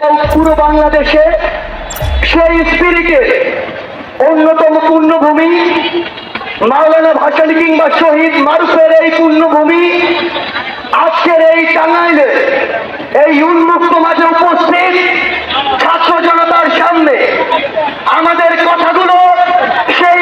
পুরো বাংলাদেশে সেই স্পিরিটের অন্যতম পূর্ণভূমি, মাওলানা ভাসানী কিংবা শহীদ মারুফের এই পূর্ণভূমি, আজকের এই টাঙ্গাইলে, এই উন্মুক্ত মাঝে উপস্থিত ছাত্র জনতার সামনে আমাদের কথাগুলো সেই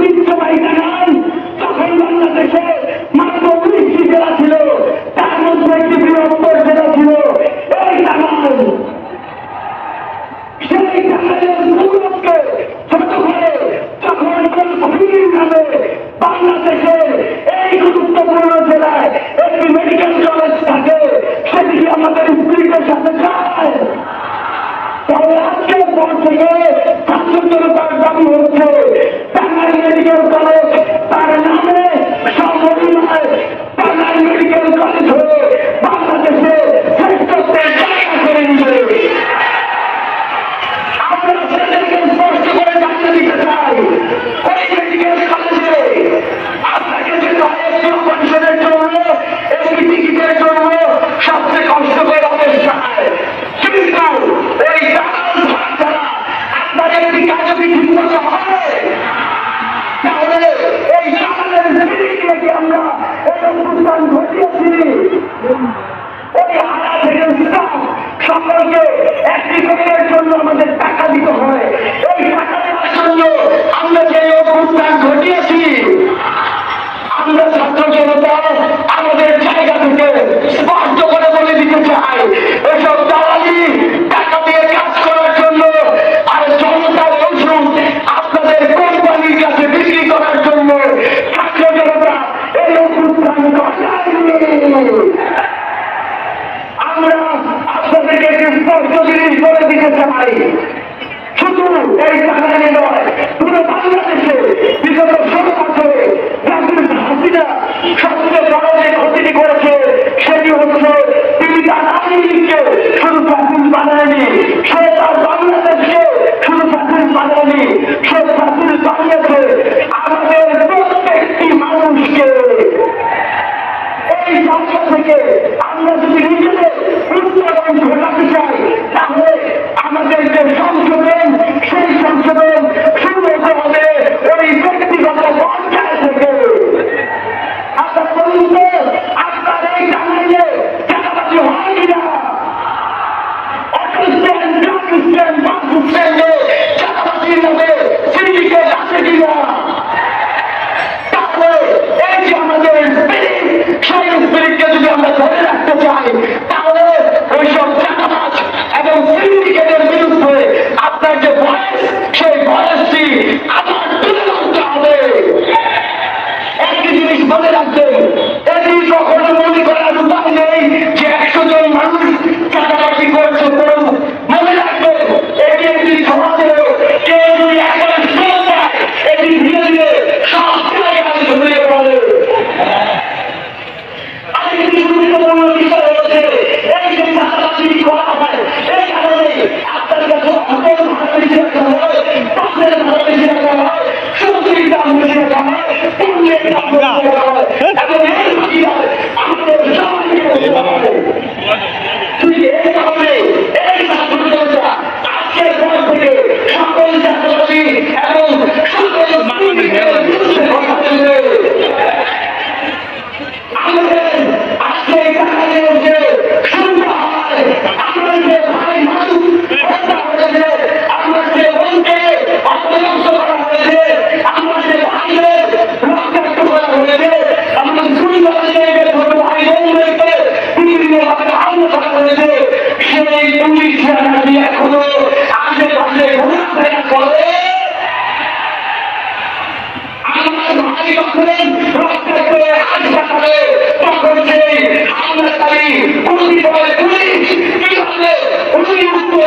সেই ঐতিহ্যবাহী টাঙ্গাইল তখন বাংলাদেশে মাত্র উনিশটি জেলা ছিল তার মধ্যে একটি বৃহত্তর জেলা ছিল এই টাঙ্গাইল সেই টাঙ্গাইলের গৌরবকে ছোট করে যখন কোন ভূমির নামে বাংলাদেশের এই গুরুত্বপূর্ণ জেলায় একটি মেডিকেল কলেজ থাকে সেটি আমাদের স্ত্রীদের সাথে যায়। তাহলে আজকের পর থেকে ছাত্র জনতার দাবি হচ্ছে টাঙ্গাইল মেডিকেল ঘটিয়েছি। আমরা ছাত্র জনতা আমাদের জায়গা থেকে করে বলে দিতে চাই, এসব দালালি, টাকা দিয়ে কাজ করার জন্য আর জনতার ওষুধ আপনাদের কোম্পানির কাছে বিক্রি করার জন্য ছাত্র জনতা এই আমরা আপনাদেরকে একটি স্পষ্ট জিনিস বলে দিতে চাই। শুধু এই টাঙ্গাইলে নয়, পুরো বাংলাদেশে হাসিনা সবচেয়ে বড় যে ক্ষতিটি করেছে সেটি হচ্ছে তিনি তার আওয়ামী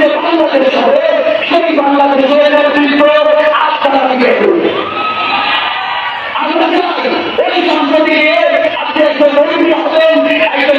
যে বাংলাদেশ হবে, সেই বাংলাদেশের নেতৃত্ব আপনারা দিকে আমরা চাই, ওই সংসদে আপনি একজন মন্ত্রী হবেন, একজন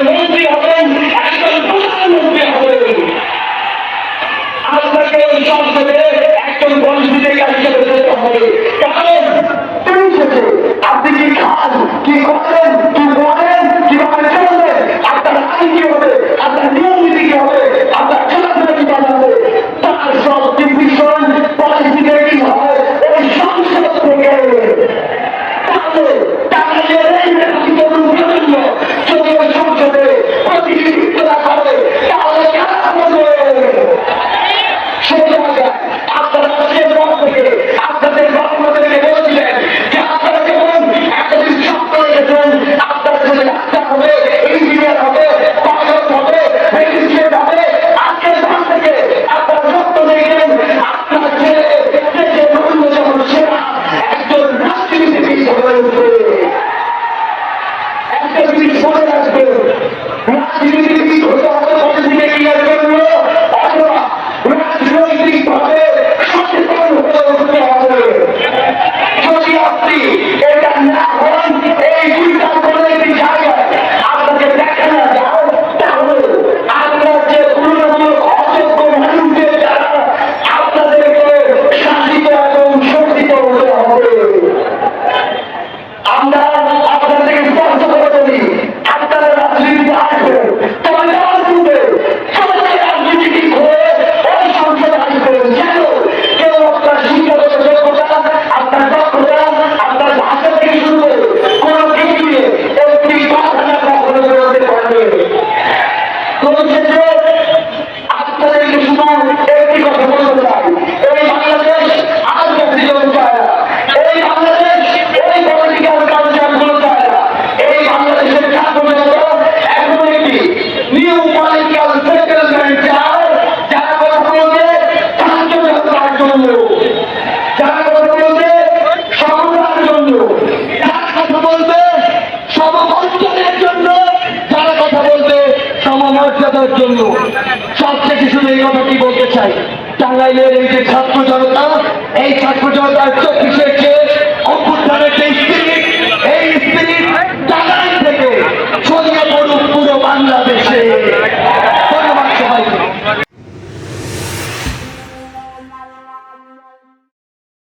মর্যাদার জন্য সবথেকে শুধু এই কথাটি বলতে চাই। টাঙ্গাইলের এই যে ছাত্র জনতা, এই ছাত্র জনতার চব্বিশে